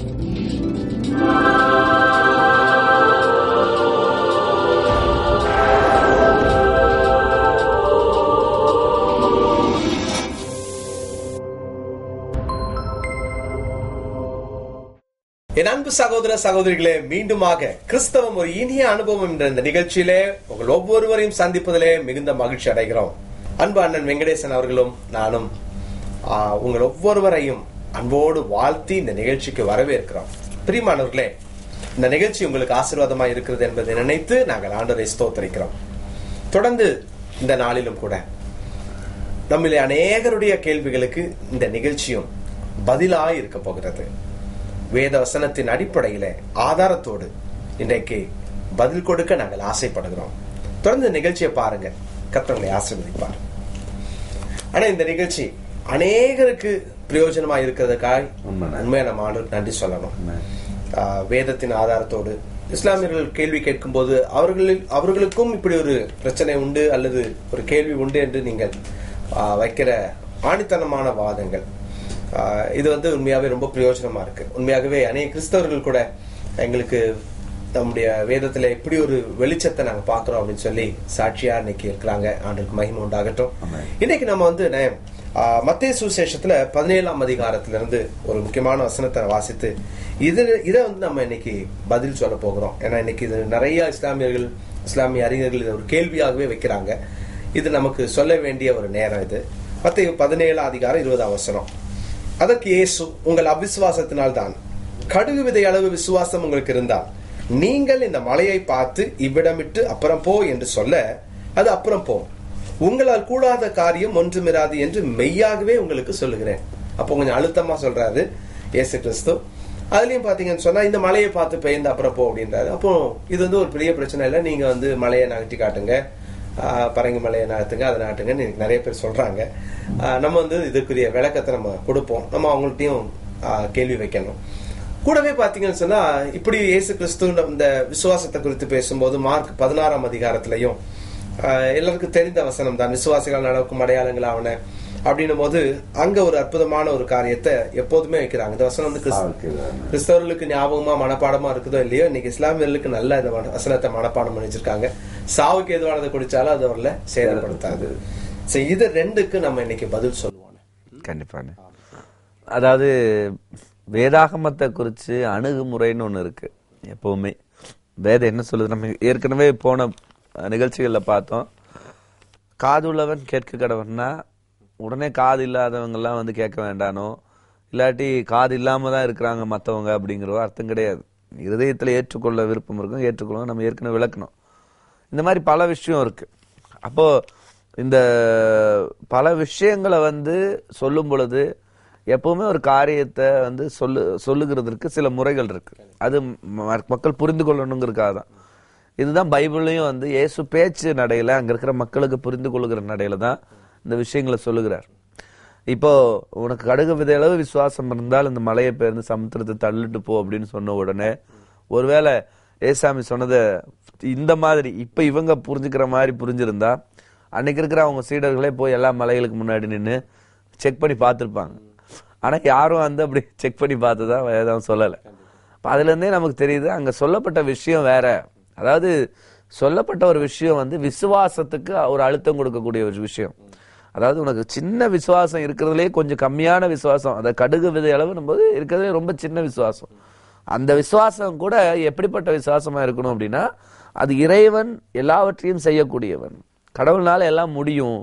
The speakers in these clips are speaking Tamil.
என் அன்பு சகோதர சகோதரிகளே மீண்டுமாக கிறிஸ்தவம் ஒரு இனிய அனுபவம் என்ற இந்த நிகழ்ச்சியிலே உங்கள் ஒவ்வொருவரையும் சந்திப்பதிலே மிகுந்த மகிழ்ச்சி அடைகிறோம். அன்பு அண்ணன் வெங்கடேசன் அவர்களும் நானும் உங்கள் ஒவ்வொருவரையும் அன்போடு வாழ்த்தி இந்த நிகழ்ச்சிக்கு வரவேற்கிறோம். பிரிமானவர்களே இந்த நிகழ்ச்சி உங்களுக்கு ஆசீர்வாதமா இருக்கிறது என்பதை நினைத்து நாங்கள் ஆண்டரை ஸ்தோத்தரிக்கிறோம். தொடர்ந்து இந்த நாளிலும் கூட நம்மிலே அநேகருடைய கேள்விகளுக்கு இந்த நிகழ்ச்சியும் பதிலாய் இருக்க போகிறது. வேத வசனத்தின் அடிப்படையில ஆதாரத்தோடு இன்றைக்கு பதில் கொடுக்க நாங்கள் ஆசைப்படுகிறோம். தொடர்ந்து நிகழ்ச்சியை பாருங்க கத்தவங்களை ஆசீர்வதிப்பார். ஆனா இந்த நிகழ்ச்சி அநேகருக்கு பிரயோஜனமா இருக்கிறதுக்காக. உண்மையா நம்ம ஆண்டு நன்றி சொல்லணும். வேதத்தின் ஆதாரத்தோடு இஸ்லாமியர்கள் கேள்வி கேட்கும்போது அவர்களில் அவர்களுக்கும் இப்படி ஒரு பிரச்சனை உண்டு அல்லது ஒரு கேள்வி உண்டு என்று நீங்கள் வைக்கிற ஆணித்தனமான வாதங்கள். இது வந்து உண்மையாவே ரொம்ப பிரயோஜனமா இருக்கு. உண்மையாகவே அநேக கிறிஸ்தவர்கள் கூட எங்களுக்கு நம்முடைய வேதத்துல இப்படி ஒரு வெளிச்சத்தை நாங்க பாக்குறோம் அப்படின்னு சொல்லி சாட்சியா இன்னைக்கு இருக்கிறாங்க. ஆண்டுக்கு மகிமை உண்டாகட்டும். இன்னைக்கு நம்ம வந்து மத்திய சுவிசேஷத்துல பதினேழாம் அதிகாரத்திலிருந்து ஒரு முக்கியமான வசனத்தை வாசித்து இது இதை வந்து நம்ம இன்னைக்கு பதில் சொல்ல போகிறோம். ஏன்னா இன்னைக்கு இது நிறைய இஸ்லாமியர்கள் இஸ்லாமிய அறிஞர்கள் இதை ஒரு கேள்வியாகவே வைக்கிறாங்க. இது நமக்கு சொல்ல வேண்டிய ஒரு நேரம் இது. மத்திய பதினேழாம் அதிகாரம் இருபதாம் வசனம். அதற்கு இயேசு உங்கள் அவிசுவாசத்தினால் தான் கடுகு விதை அளவு விசுவாசம் உங்களுக்கு இருந்தால் நீங்கள் இந்த மலையை பார்த்து இவ்விடமிட்டு அப்புறம் போ என்று சொல்ல அது அப்புறம் போகும் உங்களால் கூடாத காரியம் ஒன்றுமிராது என்று மெய்யாகவே உங்களுக்கு சொல்லுகிறேன். அப்போ கொஞ்சம் அழுத்தமா சொல்றாரு இயேசு கிறிஸ்து. அதுலயும் பாத்தீங்கன்னு சொன்னா இந்த மலையை பார்த்து பெயர்ந்து அப்புறம் போ அப்படின்றாரு. அப்போ இது வந்து ஒரு பெரிய பிரச்சனை இல்லை. நீங்க வந்து மலையை நகட்டி காட்டுங்க. பரங்கி மலையை நகர்த்துங்க அதை நாட்டுங்கன்னு எனக்கு நிறைய பேர் சொல்றாங்க. நம்ம வந்து இதுக்குரிய விளக்கத்தை நம்ம கொடுப்போம். நம்ம அவங்கள்ட்டையும் கேள்வி வைக்கணும். கூடவே பாத்தீங்கன்னு சொன்னா இப்படி இயேசு கிறிஸ்து இந்த விசுவாசத்தை குறித்து பேசும்போது மார்க் பதினாறாம் அதிகாரத்திலையும் எல்லாருக்கும் தெரிந்த வசனம் தான் விசுவாசிகள் நடக்கும் அடையாளங்கள் ஆவன. அப்படின்னும் போது அங்க ஒரு அற்புதமான ஒரு காரியத்தை எப்போதுமே வைக்கிறாங்க. இந்த வசனம் வந்து. கிறிஸ்தவர்களுக்கு ஞாபகமா மனப்பாடமா இருக்குதோ இல்லையோ இன்னைக்கு இஸ்லாமியர்களுக்கு நல்ல இந்த வசனத்தை மனப்பாடம் பண்ணி வச்சிருக்காங்க சாவுக்கு எதுவானதை குடிச்சாலும் அது அவர்ல சேதப்படுத்தாது. சரி இது ரெண்டுக்கு நம்ம இன்னைக்கு பதில் சொல்லுவோம். கண்டிப்பாங்க. அதாவது வேதாகமத்தை குறித்து அணுகுமுறைன்னு ஒன்று இருக்கு எப்பவுமே. வேதம் என்ன சொல்லுது? நம்ம ஏற்கனவே போன நிகழ்ச்சிகளில் பார்த்தோம். காது உள்ளவன் கேட்க கடவன்னா உடனே காது இல்லாதவங்கெல்லாம் வந்து கேட்க வேண்டானோ? இல்லாட்டி காது இல்லாமல் தான் இருக்கிறாங்க மற்றவங்க அப்படிங்கிற அர்த்தம் கிடையாது. இருதயத்தில் ஏற்றுக்கொள்ள விருப்பம் இருக்கும் ஏற்றுக்கொள்ள நம்ம ஏற்கனவே விளக்கணும். இந்த மாதிரி பல விஷயம் இருக்குது அப்போது இந்த பல விஷயங்களை வந்து சொல்லும் பொழுது எப்பவுமே ஒரு காரியத்தை வந்து சொல்லு சொல்லுகிறதுக்கு சில முறைகள் இருக்கு. அது ம- மக்கள் புரிந்து கொள்ளணுங்கிறதுக்காக தான் இதுதான் பைபிளையும் வந்து இயேசு பேச்சு நடையில அங்க இருக்கிற மக்களுக்கு புரிந்து கொள்ளுகிற நடையில தான் இந்த விஷயங்களை சொல்லுகிறார். இப்போ உனக்கு கடுகு விதையளவு விசுவாசம் இருந்தால் இந்த மலையை பேர்ந்து சமுத்திரத்தை தள்ளிட்டு போ அப்படின்னு சொன்ன உடனே ஒருவேளை ஏசாமி சொன்னதை இந்த மாதிரி இப்ப இவங்க புரிஞ்சுக்கிற மாதிரி புரிஞ்சிருந்தா அன்னைக்கு இருக்கிற அவங்க சீடர்களே போய் எல்லா மலைகளுக்கு முன்னாடி நின்று செக் பண்ணி பார்த்துருப்பாங்க. ஆனால் யாரும் வந்து அப்படி செக் பண்ணி பார்த்ததா வேதம் சொல்லலை. அதுலேருந்தே நமக்கு தெரியுது அங்கே சொல்லப்பட்ட விஷயம் வேற. அதாவது சொல்லப்பட்ட ஒரு விஷயம் வந்து விசுவாசத்துக்கு ஒரு அழுத்தம் கொடுக்கக்கூடிய ஒரு விஷயம். அதாவது உனக்கு சின்ன விசுவாசம் இருக்கிறதுலே கொஞ்சம் கம்மியான விசுவாசம். அந்த கடுகு விதை அளவு போது இருக்கிறதுலே ரொம்ப சின்ன விசுவாசம். அந்த விசுவாசம் கூட எப்படிப்பட்ட விசுவாசமா இருக்கணும் அப்படின்னா அது இறைவன் எல்லாவற்றையும் செய்யக்கூடியவன். கடவுள்னால எல்லாம் முடியும்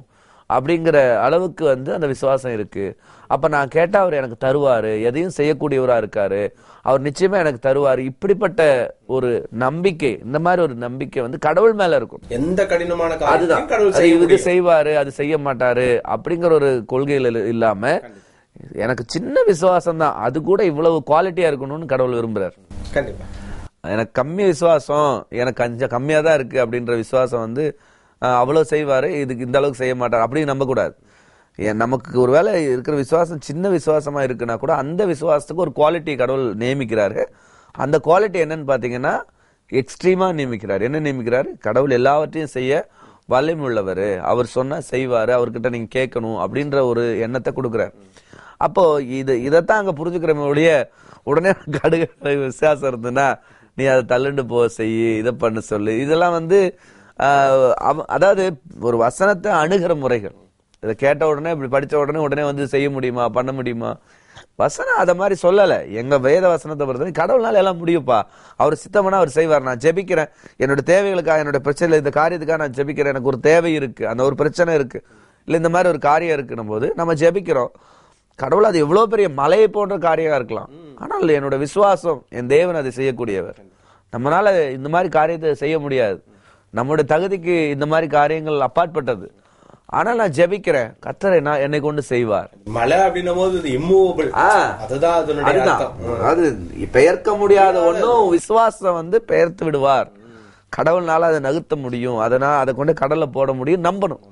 அப்படிங்கிற அளவுக்கு வந்து அந்த விசுவாசம் இருக்குது அப்ப நான் கேட்டா அவர் எனக்கு தருவாரு எதையும் செய்யக்கூடியவரா இருக்காரு. அவர் நிச்சயமா எனக்கு தருவாரு. இப்படிப்பட்ட ஒரு நம்பிக்கை இந்த மாதிரி ஒரு நம்பிக்கை வந்து கடவுள் மேல இருக்கும். எந்த கடினமான அதுதான். கடவுள் இது. செய்வாரு அது செய்ய மாட்டாரு அப்படிங்கிற ஒரு கொள்கையில இல்ல- இல்லாம எனக்கு சின்ன விசுவாசம் தான். அது கூட இவ்வளவு குவாலிட்டியா இருக்கணும்னு கடவுள் விரும்புறாரு. கண்டிப்பா. எனக்கு கம்மி விசுவாசம் எனக்கு கொஞ்சம் கம்மியா தான் இருக்கு அப்படின்ற விசுவாசம் வந்து அஹ், அவ்வளவு செய்வாரு. இதுக்கு இந்த அளவுக்கு செய்ய மாட்டார். அப்படின்னு நம்ப கூடாது ஏன் நமக்கு ஒருவேளை இருக்கிற விசுவாசம் சின்ன விசுவாசமா இருக்குன்னா கூட அந்த விசுவாசத்துக்கு ஒரு குவாலிட்டி கடவுள் நியமிக்கிறாரு. அந்த குவாலிட்டி என்னன்னு பாத்தீங்கன்னா எக்ஸ்ட்ரீமா நியமிக்கிறார். என்ன நியமிக்கிறாரு? கடவுள் எல்லாவற்றையும் செய்ய வல்லமை அவர் சொன்னா செய்வாரு அவர்கிட்ட நீங்க கேட்கணும் அப்படின்ற ஒரு எண்ணத்தை கொடுக்குறாரு. அப்போ இது இதைத்தான் அங்க புரிஞ்சுக்கிறவங்களுடைய ஒழிய உடனே கடுகு விசுவாசம் இருந்ததுன்னா நீ அதை தள்ளுண்டு போ செய் இதை பண்ண சொல்லு. இதெல்லாம் வந்து அவ- அதாவது ஒரு வசனத்தை அணுகிற முறைகள். இதை கேட்ட உடனே இப்படி படித்த உடனே உடனே வந்து செய்ய முடியுமா பண்ண முடியுமா? வசனம் அதை மாதிரி சொல்லலை. எங்கள் வேத வசனத்தை பொறுத்தவரை கடவுள்னால எல்லாம் முடியும்ப்பா. அவர் சித்தம்னா அவர் செய்வார். நான் ஜெபிக்கிறேன். என்னோட தேவைகளுக்காக என்னோட பிரச்சனை இந்த காரியத்துக்காக நான் ஜெபிக்கிறேன். எனக்கு ஒரு தேவை இருக்குது அந்த ஒரு பிரச்சனை இருக்குது இல்லை இந்த மாதிரி ஒரு காரியம் இருக்குன்னும் போது நம்ம ஜெபிக்கிறோம். கடவுள் அது எவ்வளோ பெரிய மலையை போன்ற காரியமாக இருக்கலாம். ஆனால் என்னோட விசுவாசம் என் தேவன் அதை செய்யக்கூடியவர். நம்மளால இந்த மாதிரி காரியத்தை செய்ய முடியாது. நம்முடைய தகுதிக்கு இந்த மாதிரி காரியங்கள் அப்பாற்பட்டது. ஆனால் நான் ஜெபிக்கிறேன். கத்தரை நான் என்னை கொண்டு செய்வார். மலை அப்படின்னும் போது இம்மூவபிள். அதுதான் அது பெயர்க்க முடியாத ஒண்ணும் விசுவாசம் வந்து பெயர்த்து விடுவார். கடவுள்னால அதை நகர்த்த முடியும். அதனால் அதை கொண்டு கடல்ல போட முடியும். நம்பணும்.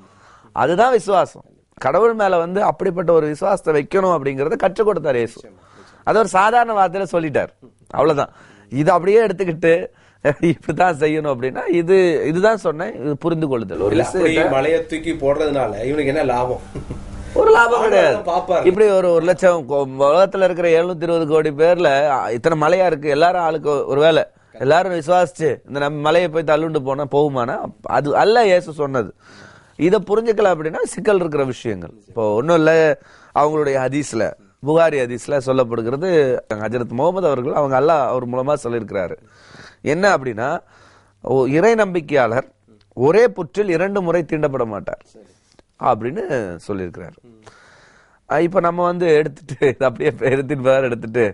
அதுதான் விசுவாசம். கடவுள் மேல வந்து அப்படிப்பட்ட ஒரு விசுவாசத்தை வைக்கணும் அப்படிங்கறத கற்றுக் கொடுத்தார் இயேசு. அது ஒரு சாதாரண வார்த்தையில சொல்லிட்டார். அவ்வளவுதான். இது அப்படியே எடுத்துக்கிட்டு இப்படித்தான் செய்யணும் அப்படின்னா இது இதுதான் சொன்னேன் இது புரிந்து கொள்ளுதல் ஒரு மலையை தூக்கி போடுறதுனால இவனுக்கு என்ன லாபம்? ஒரு லாபம் கிடையாது. இப்படி ஒரு ஒரு லட்சம் உலகத்துல இருக்கிற 720 இருபது கோடி பேர்ல இத்தனை மலையா இருக்கு எல்லாரும் ஆளுக்கு ஒரு வேலை. எல்லாரும் விசுவாசிச்சு இந்த நம்ம மலையை போய் தள்ளுண்டு போனா போகுமானா அது அல்ல இயேசு சொன்னது. இத புரிஞ்சுக்கல அப்படின்னா சிக்கல் இருக்கிற விஷயங்கள். இப்போ ஒண்ணும் இல்ல அவங்களுடைய ஹதீஸ்ல புகாரி ஹதீஸ்ல சொல்லப்படுகிறது ஹஜரத் முகமது அவர்கள் அவங்க அல்லாஹ் அவர் மூலமா சொல்லியிருக்கிறாரு. என்ன அப்படின்னா இறை நம்பிக்கையாளர் ஒரே புற்றில் இரண்டு முறை தீண்டப்பட மாட்டார் அப்படின்னு சொல்லியிருக்கிறாரு. இப்ப நம்ம வந்து எடுத்துட்டு அப்படியே எடுத்துட்டு வேற எடுத்துட்டு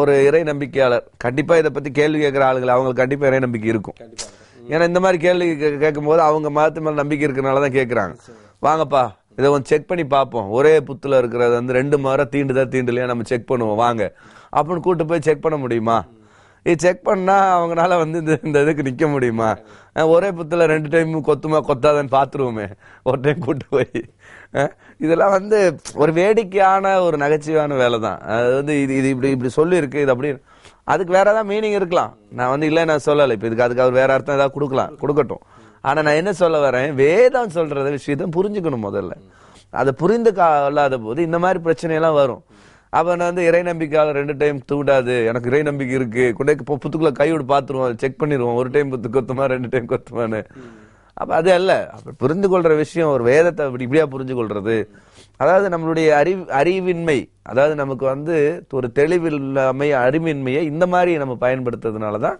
ஒரு இறை நம்பிக்கையாளர் கண்டிப்பா இதை பத்தி கேள்வி கேட்கிற ஆளுகள் அவங்களுக்கு கண்டிப்பா இறை நம்பிக்கை இருக்கும். ஏன்னா இந்த மாதிரி கேள்வி கேட்கும் போது அவங்க மதத்து மேல நம்பிக்கை இருக்கிறனால தான் கேட்கறாங்க. வாங்கப்பா இதை கொஞ்சம் செக் பண்ணி பார்ப்போம். ஒரே புத்துல இருக்கிறது வந்து ரெண்டு முறை தீண்டுதா தீண்டலையா நம்ம செக் பண்ணுவோம். வாங்க. அப்படின்னு கூட்டு போய் செக் பண்ண முடியுமா? இது செக் பண்ணால் அவங்களால வந்து இந்த இந்த இதுக்கு நிற்க முடியுமா? ஒரே புத்தில் ரெண்டு டைம் கொத்துமா கொத்தாதன்னு பார்த்துருவோமே ஒரு டைம் கூட்டு போய். இதெல்லாம் வந்து ஒரு வேடிக்கையான ஒரு நகைச்சுவையான வேலை தான் அது வந்து இது இது இப்படி இப்படி சொல்லியிருக்கு இது அப்படி அதுக்கு வேற ஏதாவது மீனிங் இருக்கலாம். நான் வந்து இல்லை நான் சொல்லலை. இப்போ இதுக்கு அதுக்கு அவர் வேற அர்த்தம் ஏதாவது கொடுக்கலாம் கொடுக்கட்டும். ஆனால் நான் என்ன சொல்ல வரேன்? வேதம் சொல்கிறத விஷயத்தை புரிஞ்சுக்கணும் முதல்ல. அதை புரிந்து கொள்ளாத போது இந்த மாதிரி பிரச்சனையெல்லாம் வரும். அவன் வந்து இறை நம்பிக்கையால் ரெண்டு டைம் தூண்டாது. எனக்கு இறை நம்பிக்கை இருக்கு. கொண்டே புத்துக்குள்ள கையோடு பார்த்துருவான் செக் பண்ணிடுவோம் ஒரு டைம் புத்து கொத்துமா ரெண்டு டைம் கொத்துமான்னு. அப்ப அது அல்ல. புரிந்து கொள்ற விஷயம் ஒரு வேதத்தை அப்படி இப்படியா புரிஞ்சு கொள்றது. அதாவது நம்மளுடைய அறிவு அறிவின்மை அதாவது நமக்கு வந்து ஒரு தெளிவில்லாமை அறிவின்மையை இந்த மாதிரி நம்ம பயன்படுத்துறதுனால தான்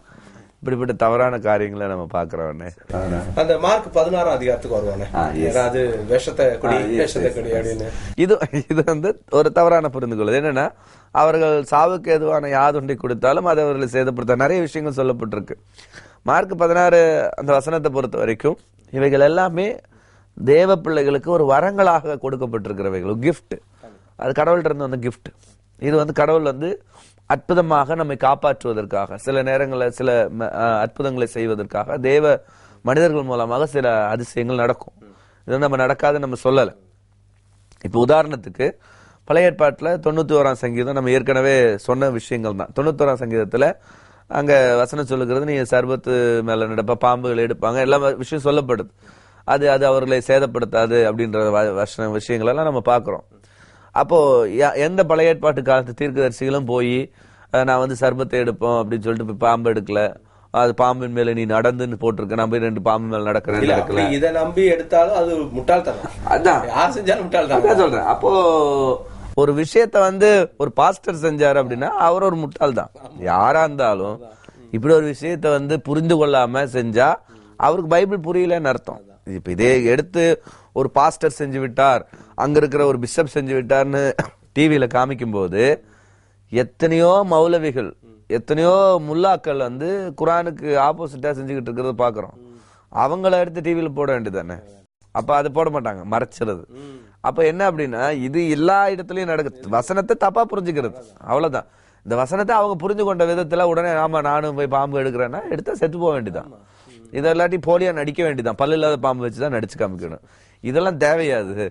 இப்படிப்பட்ட தவறான காரியங்களை நம்ம பாக்குறோம் அந்த மார்க் பதினாறாம் அதிகாரத்துக்கு வருவானே. ஏதாவது விஷத்தை குடி ஆ, yes, விஷத்தை குடி. அப்படின்னு. இது இது வந்து ஒரு தவறான புரிந்து கொள்ளுது என்னன்னா அவர்கள் சாவுக்கு எதுவான யாதொன்றை கொடுத்தாலும் அதை அவர்களை சேதப்படுத்த நிறைய விஷயங்கள் சொல்லப்பட்டிருக்கு. மார்க் பதினாறு அந்த வசனத்தை பொறுத்த வரைக்கும் இவைகள் எல்லாமே தேவ பிள்ளைகளுக்கு ஒரு வரங்களாக கொடுக்கப்பட்டிருக்கிறவைகள். கிஃப்ட் அது கடவுள்கிட்ட இருந்து வந்த கிஃப்ட் இது வந்து கடவுள் வந்து அற்புதமாக நம்மை காப்பாற்றுவதற்காக சில நேரங்களில் சில ம, அற்புதங்களை செய்வதற்காக தேவ மனிதர்கள் மூலமாக சில அதிசயங்கள் நடக்கும். இது நம்ம நடக்காத நம்ம சொல்லலை. இப்போ உதாரணத்துக்கு பழைய ஏற்பாட்டில் தொண்ணூற்றி ஓராம் சங்கீதம் நம்ம ஏற்கனவே சொன்ன விஷயங்கள் தான். தொண்ணூத்தோராம் சங்கீதத்தில் அங்கே வசனம் சொல்லுகிறது நீ சர்பத்து மேலே நடப்ப பாம்புகள் எடுப்பாங்க. எல்லா விஷயம் சொல்லப்படுது. அது அது அவர்களை சேதப்படுத்தாது அப்படின்ற வ- வசன விஷயங்களெல்லாம் நம்ம பார்க்குறோம். அப்போ ய- எந்த பழைய ஏற்பாட்டு காலத்து தீர்க்கதரிசிகளும் போய் நான் வந்து சர்பத்தை எடுப்போம் அப்படின்னு சொல்லிட்டு போய் பாம்பு எடுக்கல. அது பாம்பின் மேல நீ நடந்துன்னு போட்டிருக்க. நான் போய் ரெண்டு பாம்பு மேல நடக்கிறேன் இதை நம்பி எடுத்தாலும் அது முட்டாள்தனம். அதான். யார் செஞ்சாலும் முட்டாள்தனம். அதான் சொல்றேன். அப்போ ஒரு விஷயத்த வந்து ஒரு பாஸ்டர் செஞ்சாரு அப்படின்னா அவர் ஒரு முட்டாள் தான் யாரா இருந்தாலும் இப்படி ஒரு விஷயத்த வந்து புரிந்து கொள்ளாம செஞ்சா அவருக்கு பைபிள் புரியலன்னு அர்த்தம். இப்போ இதே எடுத்து ஒரு பாஸ்டர் செஞ்சு விட்டார் அங்க இருக்கிற ஒரு பிஷப் செஞ்சு விட்டார்னு டிவியில காமிக்கும்போது எத்தனையோ மௌலவிகள் எத்தனையோ முல்லாக்கள் வந்து குரானுக்கு ஆப்போசிட்டா செஞ்சுக்கிட்டு இருக்கிறத பாக்குறோம். அவங்கள எடுத்து டிவியில போட வேண்டியது தானே அப்ப அது போட மாட்டாங்க மறைச்சிருது அப்ப என்ன அப்படின்னா இது எல்லா இடத்துலயும் நடக்குது. வசனத்தை தப்பா புரிஞ்சுக்கிறது. அவ்வளவுதான். இந்த வசனத்தை அவங்க புரிஞ்சு கொண்ட விதத்துல உடனே ஆமா நானும் போய் பாம்பு எடுக்கிறேன்னா எடுத்தா செத்து போக வேண்டியதான் இதை இல்லாட்டி போலியா நடிக்க வேண்டியதான் பல்லு இல்லாத பாம்பு வச்சுதான் நடிச்சு காமிக்கணும். இதெல்லாம் தேவையாது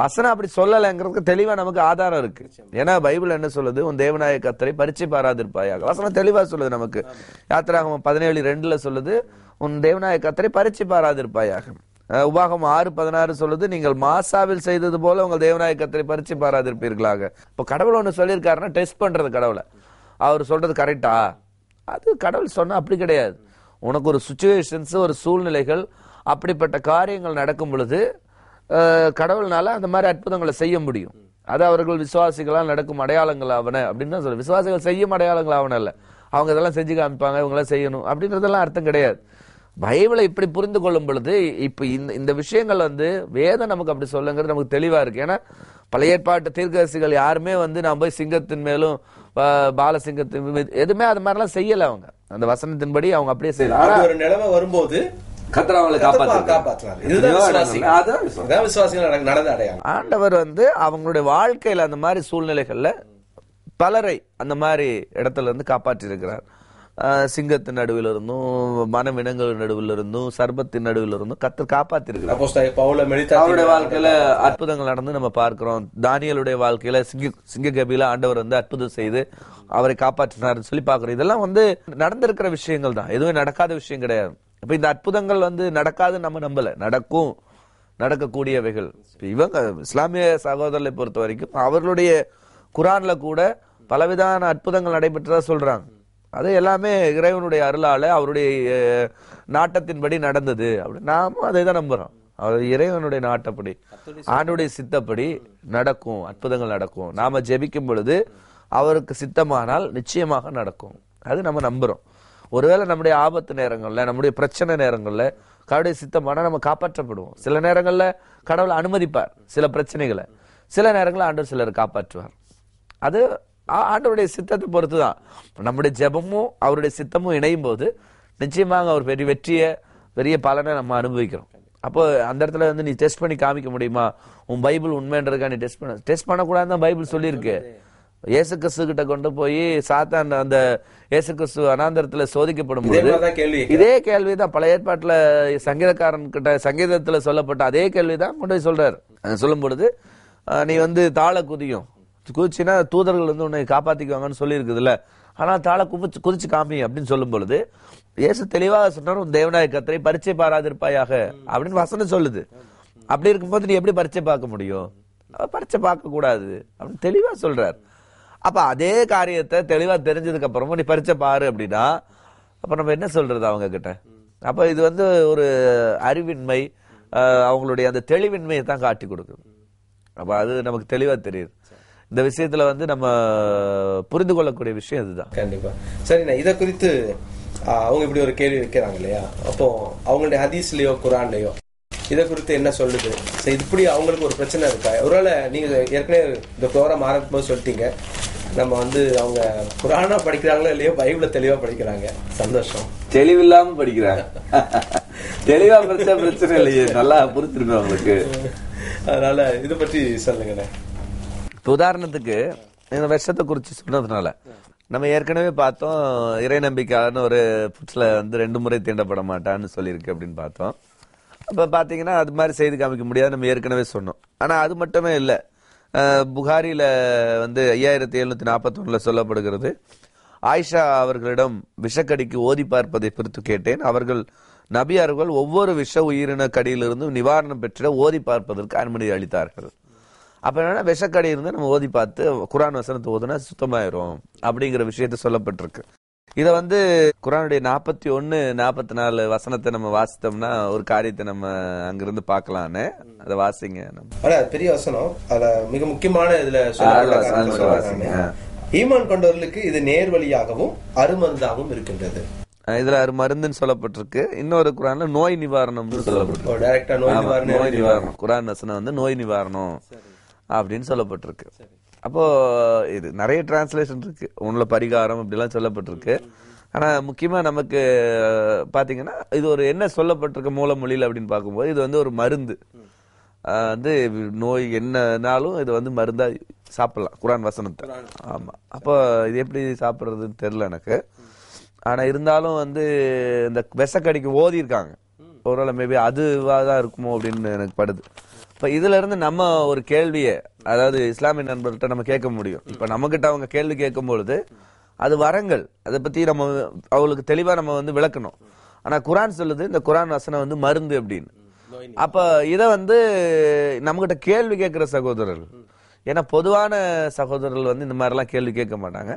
வசனம் அப்படி சொல்லலைங்கிறதுக்கு தெளிவா நமக்கு ஆதாரம் இருக்கு. ஏன்னா பைபிள் என்ன சொல்லுது? உன் தேவநாய கத்தரை பரிச்சை பாராதிருப்பாயாக. வசனம் தெளிவா சொல்லுது நமக்கு. யாத்திராகமம் பதினேழு ரெண்டுல சொல்லுது உன் தேவநாய கத்தரை பரிச்சை பாராதிருப்பாயாக. உபாகம் ஆறு பதினாறு சொல்லுது நீங்கள் மாசாவில் செய்தது போல உங்கள் தேவநாய கத்தரை பறிச்சு பாராதிருப்பீர்களாக. இப்போ கடவுள் ஒன்று சொல்லியிருக்காருன்னா டெஸ்ட் பண்றது கடவுளை. அவர் சொல்றது கரெக்டா? அது கடவுள் சொன்னா அப்படி கிடையாது. உனக்கு ஒரு சுச்சுவேஷன்ஸ் ஒரு சூழ்நிலைகள் அப்படிப்பட்ட காரியங்கள் நடக்கும் பொழுது கடவுள்னால அந்த மாதிரி அற்புதங்களை செய்ய முடியும். அது அவர்கள் விசுவாசிகளால் நடக்கும் அடையாளங்கள் ஆவன அப்படின்னு தான் சொல்ல விசுவாசிகள் செய்யும் அடையாளங்கள் ஆவன இல்லை அவங்க இதெல்லாம் செஞ்சு காமிப்பாங்க இவங்கெல்லாம் செய்யணும் அப்படின்றதெல்லாம் அர்த்தம் கிடையாது. பைபிளை இப்படி புரிந்து கொள்ளும் பொழுது இப்போ இந்த இந்த விஷயங்கள் வந்து வேதம் நமக்கு அப்படி சொல்லுங்கிறது நமக்கு தெளிவாக இருக்கு. ஏன்னா பழைய ஏற்பாட்டு தீர்க்கரசிகள் யாருமே வந்து நான் போய் சிங்கத்தின் மேலும் பாலசிங்கத்தின் எதுவுமே அது மாதிரிலாம் செய்யலை அவங்க. அந்த வசனத்தின்படி அவங்க அப்படியே செய்யல ஆனா அப்படி ஒரு நிலைமை வரும்போது ஆண்டவர் வந்து அவங்களுடைய வாழ்க்கையில அந்த மாதிரி சூழ்நிலைகள்ல பலரை அந்த மாதிரி இடத்துல இருந்து காப்பாற்றி இருக்கிறார் சிங்கத்தின் நடுவில் இருந்தும் மனவினங்கள் நடுவில் இருந்தும் சர்பத்தின் நடுவில் இருந்தும் கத்தர் காப்பாத்தி இருக்கிறார் அப்போஸ்தலர் பவுல மெலிதா அவருடைய வாழ்க்கையில அற்புதங்கள் நடந்து நம்ம பார்க்கிறோம். தானியலுடைய வாழ்க்கையில சிங்க சிங்க கபில ஆண்டவர் வந்து அற்புதம் செய்து அவரை காப்பாற்றினார்னு சொல்லி பார்க்கிறோம். இதெல்லாம் வந்து நடந்திருக்கிற விஷயங்கள் தான். எதுவுமே நடக்காத விஷயம் கிடையாது. இப்ப இந்த அற்புதங்கள் வந்து நடக்காதுன்னு நம்ம நம்பல. நடக்கும். நடக்கக்கூடியவைகள். இவங்க இஸ்லாமிய சகோதரர்களை பொறுத்த வரைக்கும் அவர்களுடைய குரான்ல கூட பலவிதமான அற்புதங்கள் நடைபெற்றதா சொல்றாங்க. அது எல்லாமே இறைவனுடைய அருளால அவருடைய நாட்டத்தின்படி நடந்தது. அப்படி நாமும் அதை தான் நம்புறோம். அவர் இறைவனுடைய நாட்டப்படி ஆண்டுடைய சித்தப்படி நடக்கும் அற்புதங்கள் நடக்கும். நாம ஜெபிக்கும் பொழுது அவருக்கு சித்தமானால் நிச்சயமாக நடக்கும். அது நம்ம நம்புறோம். ஒருவேளை நம்முடைய ஆபத்து நேரங்கள்ல நம்முடைய பிரச்சனை நேரங்கள்ல கடவுளுடைய சித்தமானா நம்ம காப்பாற்றப்படுவோம். சில நேரங்கள்ல கடவுள் அனுமதிப்பார் சில பிரச்சனைகளை. சில நேரங்களில் ஆண்டவர் சிலர் காப்பாற்றுவார். அது ஆண்டவருடைய சித்தத்தை பொறுத்து தான் நம்முடைய ஜெபமும் அவருடைய சித்தமும் இணையும் போது நிச்சயமாக அவர் பெரிய வெற்றியை பெரிய பலனை நம்ம அனுபவிக்கிறோம். அப்போ அந்த இடத்துல வந்து நீ டெஸ்ட் பண்ணி காமிக்க முடியுமா? உன் பைபிள் உண்மைன்றதுக்கா நீ டெஸ்ட் பண்ண டெஸ்ட் பண்ணக்கூடாதுன்னு தான் பைபிள் சொல்லியிருக்கு. இயேசு கிறிஸ்து கிட்ட கொண்டு போய் சாத்தான் அந்த இயேசு கிறிஸ்து அனாந்தரத்துல சோதிக்கப்படும் இதே போது மாதிரிதான் கேள்வி இதே கேள்விதான் பழைய ஏற்பாட்டுல சங்கீதக்காரன் கிட்ட சங்கீதத்துல சொல்லப்பட்ட அதே கேள்விதான் கொண்டு போய் சொல்றாரு. சொல்லும் பொழுது நீ வந்து தாழ குதியும். குதிச்சுன்னா தூதர்கள் வந்து உன்னை காப்பாற்றிக்குவாங்கன்னு சொல்லியிருக்குதுல்ல. ஆனால் தாளை தாழ குதிச்சு குதிச்சு காமி அப்படின்னு சொல்லும் பொழுது ஏசு தெளிவாக சொன்னார் உன் தேவநாய கத்தரை பரிச்சை பாராதிருப்பாயாக அப்படின்னு வசனம் சொல்லுது. அப்படி இருக்கும்போது நீ எப்படி பரிச்சை பார்க்க முடியும்? பரிச்சை பார்க்க கூடாது அப்படின்னு தெளிவாக சொல்றார். அப்ப அதே காரியத்தை தெளிவா தெரிஞ்சதுக்கு அப்புறமும் நீ பரிச்சை பாரு அப்படின்னா அப்ப நம்ம என்ன சொல்றது அவங்க கிட்ட அப்ப இது வந்து ஒரு அறிவின்மை அவங்களுடைய அந்த தெளிவின்மையை தான் காட்டி கொடுக்குது. அப்ப அது நமக்கு தெளிவா தெரியுது. இந்த விஷயத்துல வந்து நம்ம புரிந்து கொள்ளக்கூடிய விஷயம் இதுதான். கண்டிப்பா. சரிண்ணா இத குறித்து அவங்க இப்படி ஒரு கேள்வி வைக்கிறாங்க இல்லையா? அப்போ அவங்களுடைய ஹதீஸ்லயோ குரான்லயோ இத குறித்து என்ன சொல்லுது? சரி, இப்படி அவங்களுக்கு ஒரு பிரச்சனை இருக்கா? ஒருவேளை நீங்க ஏற்கனவே இந்த ப்ரோக்ராம் ஆரம்பிக்கும் போது சொல்லிட்டீங்க. நம்ம வந்து அவங்க குரானா படிக்கிறாங்களோ இல்லையோ பைபிள தெளிவா படிக்கிறாங்க. சந்தோஷம். தெளிவில்லாம படிக்கிறாங்க. தெளிவா பிரச்சனை பிரச்சனை இல்லையே. நல்லா புரிஞ்சிருக்கும் அவங்களுக்கு. அதனால இத பற்றி சொல்லுங்கண்ணே. இப்போ உதாரணத்துக்கு இந்த விஷத்தை குறிச்சு சொன்னதுனால நம்ம ஏற்கனவே பார்த்தோம் இறை நம்பிக்கையாளர்னு ஒரு புட்ஸ்ல வந்து ரெண்டு முறை தீண்டப்பட மாட்டான்னு சொல்லியிருக்கு அப்படின்னு பார்த்தோம். அப்போ பார்த்தீங்கன்னா அது மாதிரி செய்து காமிக்க முடியாது நம்ம ஏற்கனவே சொன்னோம். ஆனால் அது மட்டுமே இல்லை. புகாரியில் வந்து ஐயாயிரத்தி எழுநூத்தி நாற்பத்தொன்னில் சொல்லப்படுகிறது ஆயிஷா அவர்களிடம் விஷக்கடிக்கு ஓதி பார்ப்பதை குறித்து கேட்டேன். அவர்கள் நபியார்கள் ஒவ்வொரு விஷ உயிரின கடியிலிருந்தும் நிவாரணம் பெற்றிட ஓதி பார்ப்பதற்கு அனுமதி அளித்தார்கள். அப்ப என்னன்னா விஷக்கடி இருந்து நம்ம ஓதி பார்த்து குரான் வசனத்தை ஓதுனா சுத்தமாயிரும் அப்படிங்கிற விஷயத்த சொல்லப்பட்டிருக்கு. இத வந்து குரானுடைய நாற்பத்தி ஒன்னு நாற்பத்தி நாலு வசனத்தை நம்ம வாசித்தோம்னா ஒரு காரியத்தை நம்ம அங்கிருந்து பார்க்கலான்னு. அதை வாசிங்க பெரிய வசனம். அதுல மிக முக்கியமான இதுல. ஈமான் கொண்டவர்களுக்கு இது நேர்வழியாகவும் அருமருந்தாகவும் இருக்கின்றது. இதுல ஒரு மருந்துன்னு சொல்லப்பட்டிருக்கு. இன்னொரு குரான்ல நோய் நிவாரணம்னு சொல்லப்பட்டிருக்கு. நிவாரணம். நோய் நிவாரணம். குரான் வசனம் வந்து நோய் நிவாரணம். அப்படின்னு சொல்லப்பட்டிருக்கு. அப்போ இது நிறைய டிரான்ஸ்லேஷன் இருக்கு. உள்ள பரிகாரம் இப்படிலாம் சொல்லப்பட்டிருக்கு. ஆனா முக்கியமா நமக்கு அஹ், பாத்தீங்கன்னா இது ஒரு என்ன சொல்லப்பட்டிருக்க மூல மொழியில அப்படின்னு பார்க்கும்போது இது வந்து ஒரு மருந்து. வந்து நோய் என்னனாலும் இது வந்து மருந்தா சாப்பிடலாம். குரான் வசனத்தை. ஆமா. அப்போ இது எப்படி சாப்பிடுறதுன்னு தெரியல எனக்கு. ஆனா இருந்தாலும் வந்து இந்த விஷக்கடிக்கு ஓதி இருக்காங்க ஒருவேளை மேபி அதுவா தான் இருக்குமோ அப்படின்னு எனக்கு படுது. இப்ப இதுல இருந்து நம்ம ஒரு கேள்வியை அதாவது இஸ்லாமிய நண்பர்கிட்ட நம்ம கேட்க முடியும். இப்ப நம்ம கிட்ட அவங்க கேள்வி கேட்கும் பொழுது அது வரங்கள். அதை பத்தி நம்ம அவங்களுக்கு தெளிவா நம்ம வந்து விளக்கணும். ஆனா குரான் சொல்லுது இந்த குரான் வசனம் வந்து மருந்து அப்படின்னு. அப்ப இத வந்து நம்மகிட்ட கேள்வி கேட்கிற சகோதரர்கள் ஏன்னா பொதுவான சகோதரர்கள் வந்து இந்த மாதிரிலாம் கேள்வி கேட்க மாட்டாங்க.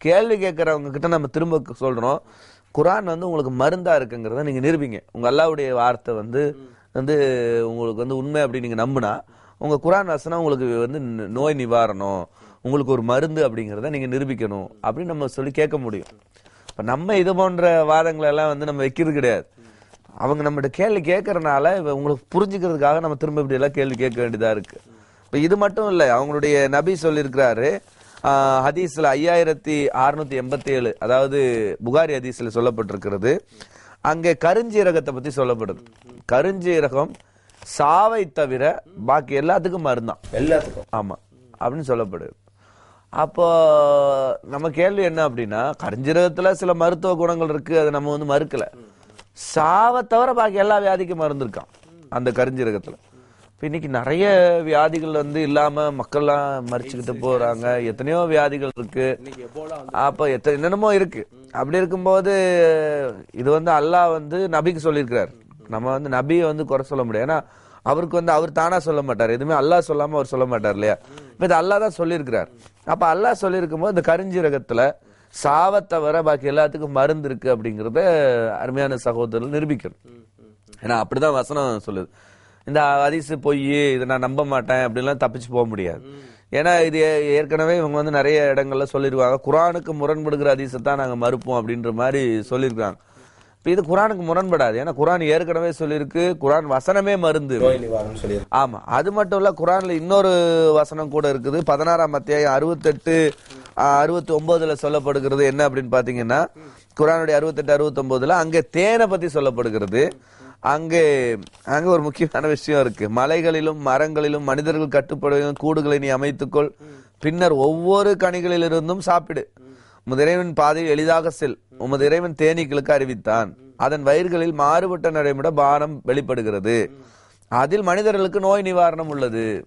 கேள்வி கேட்கறவங்க கிட்ட நம்ம திரும்ப சொல்றோம் குரான் வந்து உங்களுக்கு மருந்தா இருக்குங்கிறத நீங்க நிரூபிங்க. உங்க அல்லாவுடைய வார்த்தை வந்து வந்து உங்களுக்கு வந்து உண்மை அப்படி நீங்கள் நம்புனா உங்கள் குரான் வசனம் உங்களுக்கு வந்து நோய் நிவாரணம் உங்களுக்கு ஒரு மருந்து அப்படிங்கிறத நீங்கள் நிரூபிக்கணும் அப்படின்னு நம்ம சொல்லி கேட்க முடியும். இப்போ நம்ம இது போன்ற வாதங்களை எல்லாம் வந்து நம்ம வைக்கிறது கிடையாது. அவங்க நம்மகிட்ட கேள்வி கேட்கறனால இப்போ உங்களுக்கு புரிஞ்சுக்கிறதுக்காக நம்ம திரும்ப இப்படி எல்லாம் கேள்வி கேட்க வேண்டியதாக இருக்கு. இப்போ இது மட்டும் இல்லை அவங்களுடைய நபி சொல்லியிருக்கிறாரு ஹதீஸில் ஐயாயிரத்தி அறுநூத்தி எண்பத்தி ஏழு அதாவது புகாரி ஹதீஸில் சொல்லப்பட்டிருக்கிறது. அங்கே கருஞ்சீரகத்தை பத்தி சொல்லப்படுது. கருஞ்சீரகம் சாவை தவிர பாக்கி எல்லாத்துக்கும் மருந்தான் எல்லாத்துக்கும். ஆமா. அப்படின்னு சொல்லப்படுது. அப்போ நம்ம கேள்வி என்ன அப்படின்னா கரிஞ்சீரகத்துல சில மருத்துவ குணங்கள் இருக்கு அதை நம்ம வந்து மறுக்கல. சாவை தவிர பாக்கி எல்லா வியாதிக்கும் மருந்து இருக்கான் அந்த கரிஞ்சீரகத்துல. இப்ப இன்னைக்கு நிறைய வியாதிகள் வந்து இல்லாம மக்கள்லாம் மறிச்சுக்கிட்டு போறாங்க. எத்தனையோ வியாதிகள் இருக்கு. அப்ப எத்தனை என்னென்னமோ இருக்கு. அப்படி இருக்கும்போது இது வந்து அல்லாஹ் வந்து நபிக்கு சொல்லியிருக்கிறார். நம்ம வந்து நபியை வந்து குறை சொல்ல முடியாது. ஏன்னா அவருக்கு வந்து அவர் தானா சொல்ல மாட்டார். எதுவுமே அல்லாஹ் சொல்லாம அவர் சொல்ல மாட்டார் இல்லையா? இப்ப இது அல்லாஹ் தான் சொல்லியிருக்கிறார். அப்ப அல்லாஹ் சொல்லியிருக்கும் போது இந்த கருஞ்சீரகத்துல சாவை தவிர பாக்கி எல்லாத்துக்கும் மருந்து இருக்கு அப்படிங்கறத அருமையான சகோதரர் நிரூபிக்கணும். ஏன்னா அப்படிதான் வசனம் சொல்லுது. இந்த ஹதீஸ் பொய் இதை நான் நம்ப மாட்டேன் அப்படிலாம் தப்பிச்சு போக முடியாது. ஏன்னா இது ஏற்கனவே இவங்க வந்து நிறைய இடங்கள்ல சொல்லிருக்காங்க. குரானுக்கு முரண்படுகிற ஹதீஸை தான் நாங்க மறுப்போம் அப்படின்ற மாதிரி சொல்லியிருக்காங்க இப்ப இது குரானுக்கு முரண்படாது. ஏன்னா குரான் ஏற்கனவே சொல்லியிருக்கு. குரான் வசனமே மருந்து. ஆமா. அது மட்டும் இல்ல குரான்ல இன்னொரு வசனம் கூட இருக்குது. பதினாறாம் அத்தியாயம் அறுபத்தெட்டு அறுபத்தி ஒன்பதுல சொல்லப்படுகிறது. என்ன அப்படின்னு பாத்தீங்கன்னா குரானுடைய அறுபத்தெட்டு அறுபத்தி ஒன்பதுல அங்க தேனை பத்தி சொல்லப்படுகிறது. அங்கே அங்க ஒரு முக்கியமான விஷயம் இருக்கு. மலைகளிலும் மரங்களிலும் மனிதர்கள் கட்டுப்படுவதும் கூடுகளை நீ அமைத்துக்கொள். பின்னர் ஒவ்வொரு கனிகளிலிருந்தும் சாப்பிடு. உமது இறைவன் பாதையில் எளிதாக செல். உமது இறைவன் தேனீக்களுக்கு அறிவித்தான். அதன் வயிறுகளில் மாறுபட்ட நடைமுட பானம் வெளிப்படுகிறது. அதில் மனிதர்களுக்கு நோய் நிவாரணம் உள்ளது.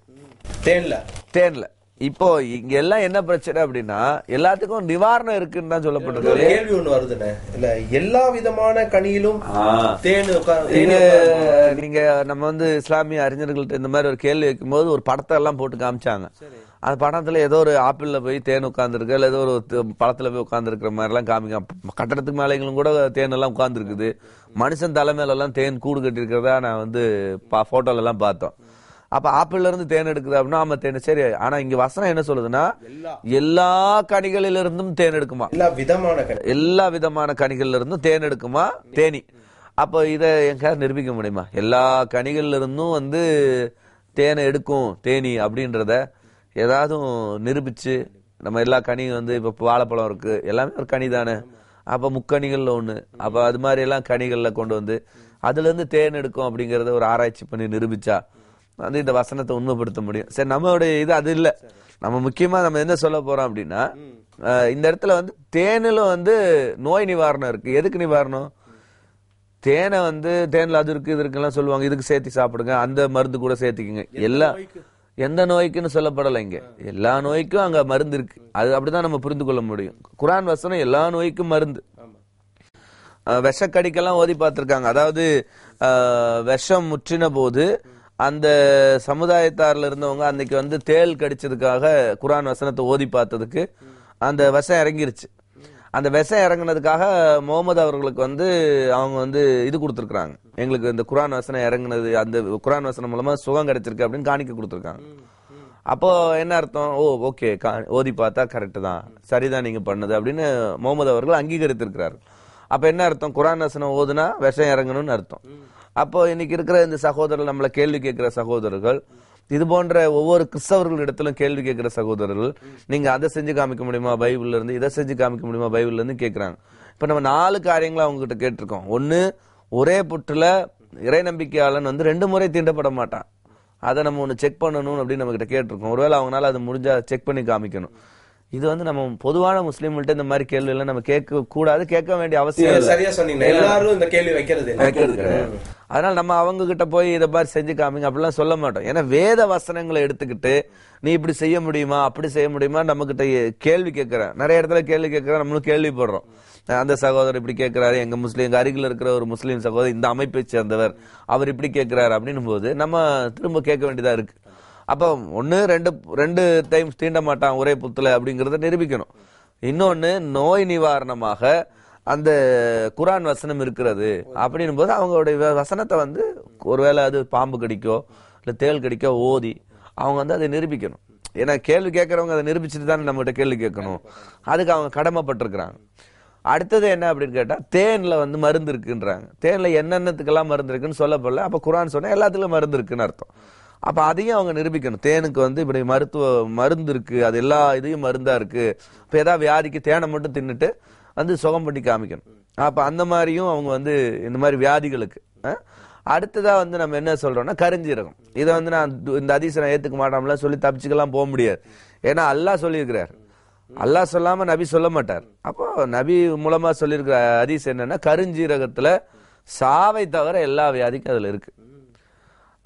தேன்ல? தேன்ல. இப்போ இங்க எல்லாம் என்ன பிரச்சனை அப்படின்னா எல்லாத்துக்கும் நிவாரணம் இருக்குன்னு தான் ஒரு சொல்லப்படுது கேள்வி ஒண்ணு வருதுண்ணே. இல்ல எல்லா விதமான கனியிலும் தேன் நீங்க நம்ம வந்து இஸ்லாமிய அறிஞர்கள்ட்ட இந்த மாதிரி ஒரு கேள்வி வைக்கும்போது ஒரு படத்தை எல்லாம் போட்டு காமிச்சாங்க. அந்த படத்துல ஏதோ ஒரு ஆப்பிள்ல போய் தேன் உட்கார்ந்துருக்கு இல்ல ஏதோ ஒரு பழத்துல போய் உட்கார்ந்துருக்கிற மாதிரி எல்லாம் காமிக்க கட்டடத்துக்கு மேலைகளும் கூட தேன் எல்லாம் உட்கார்ந்துருக்குது. மனுஷன் தலை மேல எல்லாம் தேன் கூடு கட்டியிருக்கிறதா நான் வந்து போட்டோல எல்லாம் பார்த்தோம். அப்ப ஆப்பிள்ல இருந்து தேன் எடுக்குது அப்படின்னா ஆமா தேன். சரி ஆனா இங்க வசனம் என்ன சொல்லுதுன்னா எல்லா. கனிகளிலிருந்தும் தேன் எடுக்குமா? எல்லா விதமான எல்லா விதமான கனிகள்ல இருந்தும் தேன் எடுக்குமா? தேனி. அப்போ இதை எங்கேயாவது நிரூபிக்க முடியுமா? எல்லா கனிகள்ல இருந்தும் வந்து தேனை எடுக்கும் தேனி அப்படின்றத ஏதாவது நிரூபிச்சு நம்ம எல்லா கனியும் வந்து இப்ப வாழைப்பழம் இருக்கு எல்லாமே ஒரு கனி தானே அப்ப முக்கணிகள்ல ஒண்ணு. அப்ப அது மாதிரி எல்லாம் கனிகள்ல கொண்டு வந்து அதுல இருந்து தேன் எடுக்கும் அப்படிங்கறத ஒரு ஆராய்ச்சி பண்ணி நிரூபிச்சா வந்து இந்த வசனத்தை உண்மைப்படுத்த முடியும். சரி நம்மளுடைய இது அது இல்ல. நம்ம முக்கியமா நம்ம என்ன சொல்ல போறோம் அப்படின்னா இந்த இடத்துல வந்து தேனில வந்து நோய் நிவாரணம் இருக்கு. எதுக்கு நிவாரணம்? தேனை வந்து தேன்ல அது இருக்கு இது இருக்குலாம் சொல்லுவாங்க இதுக்கு சேர்த்து சாப்பிடுங்க அந்த மருந்து கூட சேர்த்துக்குங்க. எல்லா எந்த நோய்க்குன்னு சொல்லப்படலை இங்க. எல்லா நோய்க்கும் அங்க மருந்து இருக்கு. அது அப்படிதான் நம்ம புரிந்து கொள்ள முடியும். குரான் வசனம் எல்லா நோய்க்கும் மருந்து. விஷக்கடிக்கெல்லாம் ஓதி பார்த்திருக்காங்க. அதாவது விஷம் முற்றின போது அந்த சமுதாயத்தாரில் இருந்தவங்க அன்னைக்கு வந்து தேள் கடிச்சதுக்காக குரான் வசனத்தை ஓதி பார்த்ததுக்கு அந்த விஷம் இறங்கிருச்சு. அந்த விஷம் இறங்குனதுக்காக முகமது அவர்களுக்கு வந்து அவங்க வந்து இது கொடுத்துருக்குறாங்க. எங்களுக்கு இந்த குரான் வசனம் இறங்குனது அந்த குரான் வசனம் மூலமா சுகம் கிடைச்சிருக்கு அப்படின்னு காணிக்க கொடுத்துருக்காங்க. அப்போ என்ன அர்த்தம்? ஓ ஓகே ஓதி பார்த்தா கரெக்டு தான். சரிதான் நீங்க பண்ணது அப்படின்னு முகமது அவர்கள் அங்கீகரித்திருக்கிறார்கள். அப்ப என்ன அர்த்தம்? குரான் வசனம் ஓதுனா விஷம் இறங்கணும்னு அர்த்தம். அப்போ இன்னைக்கு இருக்கிற இந்த சகோதரர்கள் நம்மள கேள்வி கேட்கிற சகோதரர்கள் இது போன்ற ஒவ்வொரு கிறிஸ்தவர்களிடத்திலும் கேள்வி கேட்கிற சகோதரர்கள் நீங்க அதை செஞ்சு காமிக்க முடியுமா? பைபிள்ல இருந்து இதை செஞ்சு காமிக்க முடியுமா? பைபிள்ல இருந்து கேக்குறாங்க இப்ப நம்ம நாலு காரியங்களை அவங்க கிட்ட கேட்டிருக்கோம். ஒண்ணு ஒரே புற்றுல இறை நம்பிக்கையாளன் வந்து ரெண்டு முறை தீண்டப்பட மாட்டான். அதை நம்ம ஒன்று செக் பண்ணணும் அப்படின்னு நம்ம கிட்ட கேட்டிருக்கோம். ஒருவேளை அவங்களால அது முடிஞ்சா செக் பண்ணி காமிக்கணும். இது வந்து நம்ம பொதுவான முஸ்லீம்கிட்ட இந்த மாதிரி கேள்வி எல்லாம் நம்ம கேட்க கூடாது கேட்க வேண்டிய அவசியம் சரியா சொன்னீங்க. எல்லாரும் இந்த கேள்வி வைக்கிறது அதனால் நம்ம அவங்க கிட்ட போய் இதை மாதிரி செஞ்சு காமிங்க அப்படிலாம் சொல்ல மாட்டோம். ஏன்னா வேத வசனங்களை எடுத்துக்கிட்டு நீ இப்படி செய்ய முடியுமா அப்படி செய்ய முடியுமா நம்ம கிட்ட கேள்வி கேட்குறேன். நிறைய இடத்துல கேள்வி கேட்குறேன் நம்மளும் கேள்விப்படுறோம். அந்த சகோதரர் இப்படி கேட்குறாரு எங்கள் முஸ்லீம் எங்கள் அருகில் இருக்கிற ஒரு முஸ்லீம் சகோதரர் இந்த அமைப்பை சேர்ந்தவர் அவர் இப்படி கேட்குறாரு அப்படின்னும் போது நம்ம திரும்ப கேட்க வேண்டியதாக இருக்கு. அப்போ ஒன்று ரெண்டு ரெண்டு டைம் தீண்ட மாட்டான் ஒரே புத்துல அப்படிங்கிறத நிரூபிக்கணும். இன்னொன்று நோய் நிவாரணமாக அந்த குரான் வசனம் இருக்கிறது அப்படின்னும் போது அவங்களுடைய வ- வசனத்தை வந்து ஒருவேளை அது பாம்பு கடிக்கோ இல்லை தேள் கடிக்கோ ஓதி அவங்க வந்து அதை நிரூபிக்கணும். ஏன்னா கேள்வி கேட்கறவங்க அதை நிரூபிச்சுட்டு தானே நம்மகிட்ட கேள்வி கேட்கணும். அதுக்கு அவங்க கடமைப்பட்டிருக்கிறாங்க. அடுத்தது என்ன அப்படின்னு கேட்டால் தேனில் வந்து மருந்து இருக்குன்றாங்க. தேனில் என்னென்னத்துக்கெல்லாம் மருந்து இருக்குன்னு சொல்லப்படல. அப்போ குரான் சொன்னால் எல்லாத்துக்கும் மருந்து இருக்குன்னு அர்த்தம். அப்போ அதையும் அவங்க நிரூபிக்கணும். தேனுக்கு வந்து இப்படி மருத்துவ மருந்து இருக்குது அது எல்லா இதையும் மருந்தாக இருக்குது இப்போ ஏதாவது வியாதிக்கு தேனை மட்டும் தின்னுட்டு வந்து சுகம் பண்ணி காமிக்கணும். அப்போ அந்த மாதிரியும் அவங்க வந்து இந்த மாதிரி வியாதிகளுக்கு அடுத்ததாக வந்து நம்ம என்ன சொல்கிறோம்னா கருஞ்சீரகம். இதை வந்து நான் இந்த அதிசயம் ஏற்றுக்க மாட்டோம்லாம் சொல்லி தப்பிச்சுக்கெல்லாம் போக முடியாது. ஏன்னா அல்லாஹ் சொல்லியிருக்கிறார். அல்லாஹ் சொல்லாமல் நபி சொல்ல மாட்டார். அப்போ நபி மூலமாக சொல்லியிருக்கிற அதிசயம் என்னன்னா கருஞ்சீரகத்தில் சாவை தவிர எல்லா வியாதிக்கும் அதில் இருக்கு.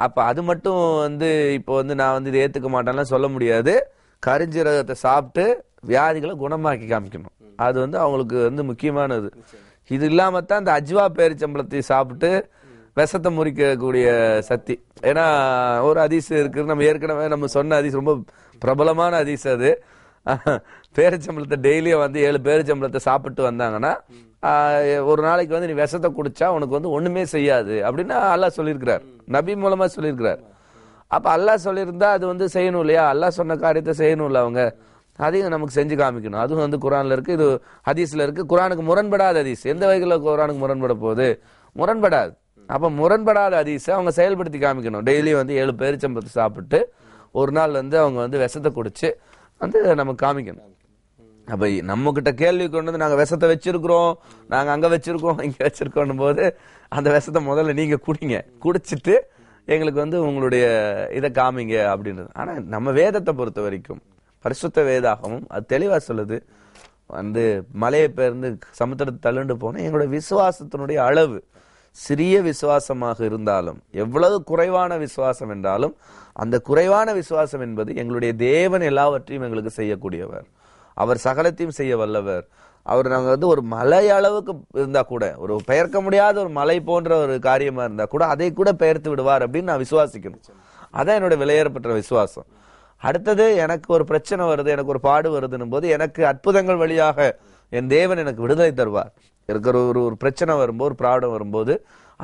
அப்போ அது மட்டும் வந்து இப்போ வந்து நான் வந்து இதை ஏற்றுக்க மாட்டேன்லாம் சொல்ல முடியாது. கருஞ்சீரகத்தை சாப்பிட்டு வியாதிகளை குணமாக்கி காமிக்கணும். அது வந்து அவங்களுக்கு வந்து முக்கியமானது. இது இல்லாம தான் இந்த அஜ்வா பேரிச்சம்பளத்தை சாப்பிட்டு விஷத்தை முறிக்கக்கூடிய சக்தி. ஏன்னா ஒரு அதிசு இருக்கு நம்ம ஏற்கனவே நம்ம சொன்ன அதிசு ரொம்ப பிரபலமான அதிசு அது. பேரிச்சம்பளத்தை டெய்லியும் வந்து ஏழு பேரிச்சம்பளத்தை சாப்பிட்டு வந்தாங்கன்னா ஒரு நாளைக்கு வந்து நீ விஷத்தை குடிச்சா உனக்கு வந்து ஒண்ணுமே செய்யாது அப்படின்னு அல்லாஹ் சொல்லியிருக்கிறார். நபி மூலமா சொல்லியிருக்கிறார். அப்ப அல்லாஹ் சொல்லியிருந்தா அது வந்து செய்யணும் இல்லையா? அல்லாஹ் சொன்ன காரியத்தை செய்யணும்ல அவங்க. அதையும் நமக்கு செஞ்சு காமிக்கணும். அதுவும் வந்து குரானில் இருக்கு இது ஹதீஸில் இருக்கு. குரானுக்கு முரண்படாத ஹதீஸ். எந்த வகையில் குரானுக்கு முரண்பட போகுது? முரண்படாது. அப்போ முரண்படாத ஹதீஸை அவங்க செயல்படுத்தி காமிக்கணும். டெய்லி வந்து ஏழு பேரிச்சம்பத்து சாப்பிட்டு ஒரு நாள் வந்து அவங்க வந்து விஷத்தை குடிச்சு வந்து நம்ம காமிக்கணும். அப்போ நம்ம கிட்ட கேள்வி கொண்டு வந்து நாங்கள் விஷத்தை வச்சிருக்கிறோம் நாங்கள் அங்கே வச்சிருக்கோம் இங்கே வச்சிருக்கோம் போது அந்த விஷத்தை முதல்ல நீங்கள் குடிங்க. குடிச்சிட்டு எங்களுக்கு வந்து உங்களுடைய இதை காமிங்க அப்படின்றது. ஆனால் நம்ம வேதத்தை பொறுத்த வரைக்கும் பரிசுத்த வேதாகமும் அது தெளிவாக சொல்லுது. வந்து மலையை பேர்ந்து சமுத்திரத்தை தள்ளுண்டு போனால் எங்களுடைய விசுவாசத்தினுடைய அளவு சிறிய விசுவாசமாக இருந்தாலும் எவ்வளவு குறைவான விசுவாசம் என்றாலும் அந்த குறைவான விசுவாசம் என்பது எங்களுடைய தேவன் எல்லாவற்றையும் எங்களுக்கு செய்யக்கூடியவர். அவர் சகலத்தையும் செய்ய வல்லவர். அவர் நாங்கள் வந்து ஒரு மலை அளவுக்கு இருந்தா கூட ஒரு பெயர்க்க முடியாத ஒரு மலை போன்ற ஒரு காரியமா இருந்தா கூட அதை கூட பெயர்த்து விடுவார் அப்படின்னு நான் விசுவாசிக்கணும். அதான் என்னோட விலையேறப்பட்ட விசுவாசம். அடுத்தது எனக்கு ஒரு பிரச்சனை வருது எனக்கு ஒரு பாடு வருதுன்னும் போது எனக்கு அற்புதங்கள் வழியாக என் தேவன் எனக்கு விடுதலை தருவார். இருக்கிற ஒரு ஒரு பிரச்சனை வரும்போது ஒரு ப்ராப்ளம் வரும்போது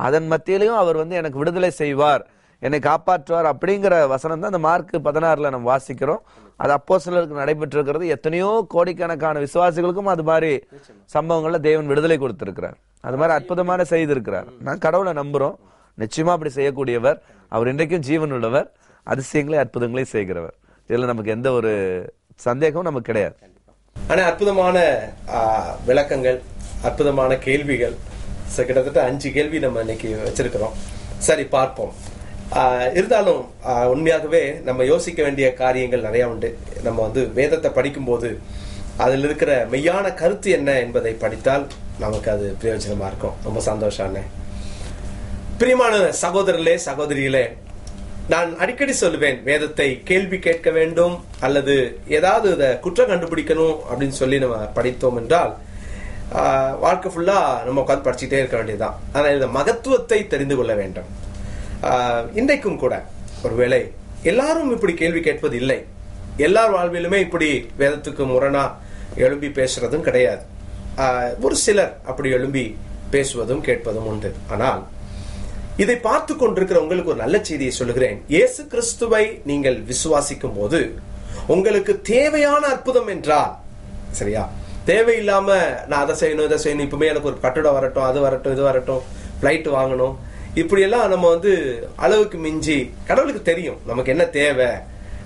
அதன் மத்தியிலையும் அவர் வந்து எனக்கு விடுதலை செய்வார் என்னை காப்பாற்றுவார் அப்படிங்கிற வசனம் தான் அந்த மார்க் பதினாறுல நம்ம வாசிக்கிறோம். அது அப்போ சிலருக்கு நடைபெற்றிருக்கிறது. எத்தனையோ கோடிக்கணக்கான விசுவாசிகளுக்கும் அது மாதிரி சம்பவங்கள்ல தேவன் விடுதலை கொடுத்திருக்கிறார். அது மாதிரி அற்புதமான செய்திருக்கிறார் நான் கடவுளை நம்புறோம். நிச்சயமா அப்படி செய்யக்கூடியவர். அவர் இன்றைக்கும் ஜீவன் உள்ளவர். அதிசயங்களை அற்புதங்களை செய்கிறவர். இதுல நமக்கு எந்த ஒரு சந்தேகமும் நமக்கு கிடையாது. ஆனா அற்புதமான விளக்கங்கள் அற்புதமான கேள்விகள் கிட்டத்தட்ட அஞ்சு கேள்வி நம்ம இன்னைக்கு வச்சிருக்கிறோம். சரி பார்ப்போம். இருந்தாலும் உண்மையாகவே நம்ம யோசிக்க வேண்டிய காரியங்கள் நிறைய உண்டு. நம்ம வந்து வேதத்தை படிக்கும்போது அதில் இருக்கிற மெய்யான கருத்து என்ன என்பதை படித்தால் நமக்கு அது பிரயோஜனமா இருக்கும். ரொம்ப சந்தோஷம் அண்ணே. பிரியமான சகோதரர்களே சகோதரிகளே நான் அடிக்கடி சொல்லுவேன் வேதத்தை கேள்வி கேட்க வேண்டும் அல்லது ஏதாவது இதை குற்றம் கண்டுபிடிக்கணும் அப்படின்னு சொல்லி நம்ம படித்தோம் என்றால் வாழ்க்கை ஃபுல்லாக நம்ம உட்காந்து படிச்சுட்டே இருக்க வேண்டியதுதான். ஆனால் இந்த மகத்துவத்தை தெரிந்து கொள்ள வேண்டும். இன்றைக்கும் கூட ஒருவேளை எல்லாரும் இப்படி கேள்வி கேட்பது இல்லை. எல்லார் வாழ்விலுமே இப்படி வேதத்துக்கு முரணா எழும்பி பேசுறதும் கிடையாது. ஒரு சிலர் அப்படி எழும்பி பேசுவதும் கேட்பதும் உண்டு. ஆனால் இதை பார்த்து கொண்டிருக்கிற உங்களுக்கு ஒரு நல்ல செய்தியை சொல்லுகிறேன். இயேசு கிறிஸ்துவை நீங்கள் விசுவாசிக்கும் போது உங்களுக்கு தேவையான அற்புதம் என்றால் சரியா? தேவையில்லாம நான் அதை செய்யணும் இதை செய்யணும் இப்பவுமே எனக்கு ஒரு கட்டடம் வரட்டும் அது வரட்டும் இது வரட்டும் ஃப்ளைட் வாங்கணும். இப்படி எல்லாம் நம்ம வந்து அளவுக்கு மிஞ்சி கடவுளுக்கு தெரியும் நமக்கு என்ன தேவை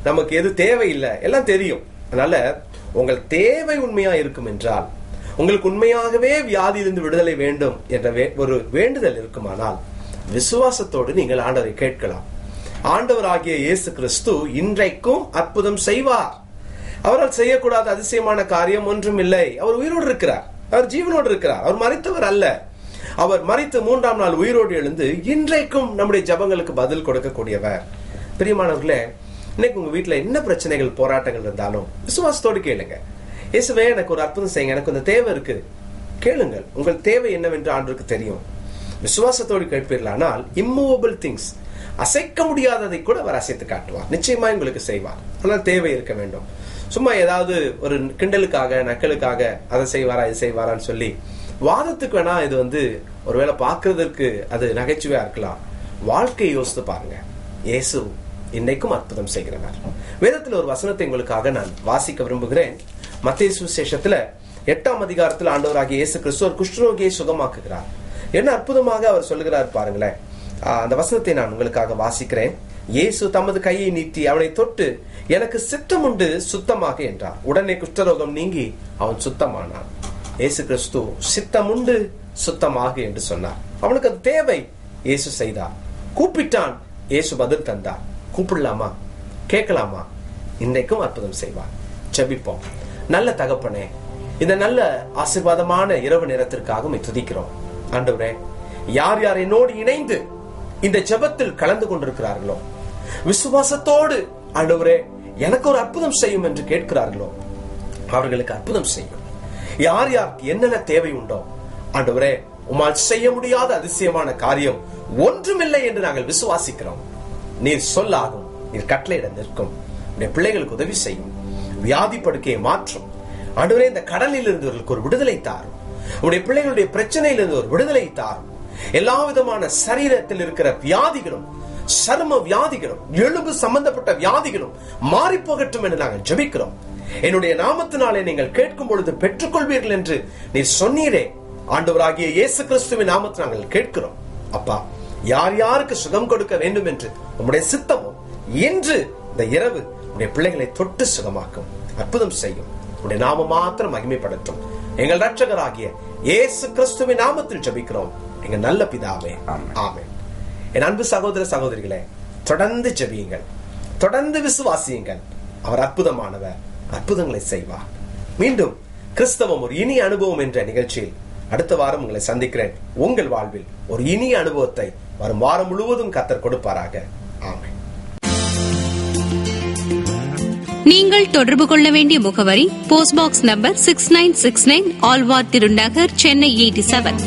நமக்கு எது தேவையில்லை எல்லாம் தெரியும். அதனால உங்கள் தேவை உண்மையா இருக்கும் என்றால் உங்களுக்கு உண்மையாகவே வியாதியிலிருந்து விடுதலை வேண்டும் என்ற வே- ஒரு வேண்டுதல் இருக்குமானால் விசுவாசத்தோடு நீங்கள் ஆண்டவரை கேட்கலாம். ஆண்டவராகிய இயேசு கிறிஸ்து இன்றைக்கும் அற்புதம் செய்வார். அவரால் செய்யக்கூடாத அதிசயமான காரியம் ஒன்றும் இல்லை. அவர் உயிரோடு இருக்கிறார். அவர் ஜீவனோடு இருக்கிறார். அவர் மறைத்தவர் அல்ல. அவர் மறித்து மூன்றாம் நாள் உயிரோடு எழுந்து இன்றைக்கும் நம்முடைய ஜபங்களுக்கு பதில் கொடுக்கக்கூடியவர். பிரியமானவர்களே இன்னைக்கு உங்க வீட்டுல என்ன பிரச்சனைகள் போராட்டங்கள் இருந்தாலும் விசுவாசத்தோடு கேளுங்க. இயேசுவே எனக்கு ஒரு அற்புதம் செய்யுங்க. எனக்கு அந்த தேவை இருக்கு. கேளுங்கள். உங்கள் தேவை என்னவென்று ஆண்டுக்கு தெரியும். விசுவாசத்தோடு கேட்பீர்களானால் இம்மூவபிள் திங்ஸ் அசைக்க முடியாததை கூட அவர் அசைத்து காட்டுவார். நிச்சயமா உங்களுக்கு செய்வார். ஆனால் தேவை இருக்க வேண்டும். சும்மா ஏதாவது ஒரு கிண்டலுக்காக நக்கலுக்காக அதை செய்வாரா இது செய்வாரான்னு சொல்லி வாதத்துக்கு வேணா இது வந்து ஒருவேளை பார்க்கறதுக்கு அது நகைச்சுவையா இருக்கலாம். வாழ்க்கையை யோசித்து பாருங்க. இயேசு இன்னைக்கும் அற்புதம் செய்கிறவர். வேதத்தில் ஒரு வசனத்தை உங்களுக்காக நான் வாசிக்க விரும்புகிறேன். மத்திய சுசேஷத்துல எட்டாம் அதிகாரத்தில் ஆண்டவராகிய இயேசு கிறிஸ்துவர் குஷ்டரோகியை சுகமாக்குகிறார். என்ன அற்புதமாக அவர் சொல்லுகிறார் பாருங்களேன். அந்த வசனத்தை நான் உங்களுக்காக வாசிக்கிறேன். இயேசு தமது கையை நீட்டி அவனை தொட்டு எனக்கு சித்தம் உண்டு சுத்தமாக என்றார். உடனே குஷ்டரோகம் நீங்கி அவன் சுத்தமானான். இயேசு கிறிஸ்து சித்தம் உண்டு சுத்தமாக என்று சொன்னார். அவனுக்கு அது தேவை. இயேசு செய்தார். கூப்பிட்டான். இயேசு பதில் தந்தார். கூப்பிடலாமா? கேட்கலாமா? இன்னைக்கும் அற்புதம் செய்வார். செபிப்போம் நல்ல தகப்பனே இந்த நல்ல ஆசீர்வாதமான இரவு நேரத்திற்காக துதிக்கிறோம். ஆண்டவரே யார் யார் என்னோடு இணைந்து இந்த ஜெபத்தில் கலந்து கொண்டிருக்கிறார்களோ விசுவாசத்தோடு ஆண்டவரே எனக்கு ஒரு அற்புதம் செய்யும் என்று கேட்கிறார்களோ அவர்களுக்கு அற்புதம் செய்யும். யார் யாருக்கு என்னென்ன தேவை உண்டோ ஆண்டவரே உமால் செய்ய முடியாத அதிசயமான காரியம் ஒன்றுமில்லை என்று நாங்கள் விசுவாசிக்கிறோம். நீர் சொல்லாகும் நீர் கட்டளையிட நிற்கும். பிள்ளைகளுக்கு உதவி செய்யும். வியாதி படுக்கையை மாற்றும். ஆண்டவரே இந்த கடலில் இருந்தவர்களுக்கு ஒரு விடுதலை தாரும். உங்களுடைய பிள்ளைகளுடைய பிரச்சனையிலிருந்து ஒரு விடுதலை தாரும். எல்லா விதமான சரீரத்தில் இருக்கிற வியாதிகளும் சரும வியாதிகளும் எலும்பு சம்பந்தப்பட்ட வியாதிகளும் மாறி போகட்டும் என்று நாங்கள் ஜபிக்கிறோம். என்னுடைய நாமத்தினாலே நீங்கள் கேட்கும் பொழுது பெற்றுக்கொள்வீர்கள் என்று நீர் சொன்னீரே. ஆண்டவராகிய இயேசு கிறிஸ்துவின் நாமத்தை நாங்கள் கேட்கிறோம். அப்பா யார் யாருக்கு சுகம் கொடுக்க வேண்டும் என்று உம்முடைய சித்தமும் இன்று இந்த இரவு உடைய பிள்ளைகளை தொட்டு சுகமாக்கும் அற்புதம் செய்யும். உடைய நாமம் மாத்திரம் மகிமைப்படுத்தும். எங்கள் ரட்சகராகிய இயேசு கிறிஸ்துவின் நாமத்தில் ஜெபிக்கிறோம். எங்க நல்ல பிதாவே. ஆமென். என் அன்பு சகோதர சகோதரிகளே தொடர்ந்து ஜெபியுங்கள். தொடர்ந்து விசுவாசியுங்கள். அவர் அற்புதமானவர். அற்புதங்களை செய்வார். மீண்டும் கிறிஸ்தவம் ஒரு இனிய அனுபவம் என்ற நிகழ்ச்சியில் அடுத்த வாரம் உங்களை சந்திக்கிறேன். உங்கள் வாழ்வில் ஒரு இனிய அனுபவத்தை வரும் வாரம் முழுவதும் கத்தர் கொடுப்பாராக. ஆமென். நீங்கள் தொடர்பு கொள்ள வேண்டிய முகவரி post box number six nine six nine Alwar Thirunagar Chennai eighty seven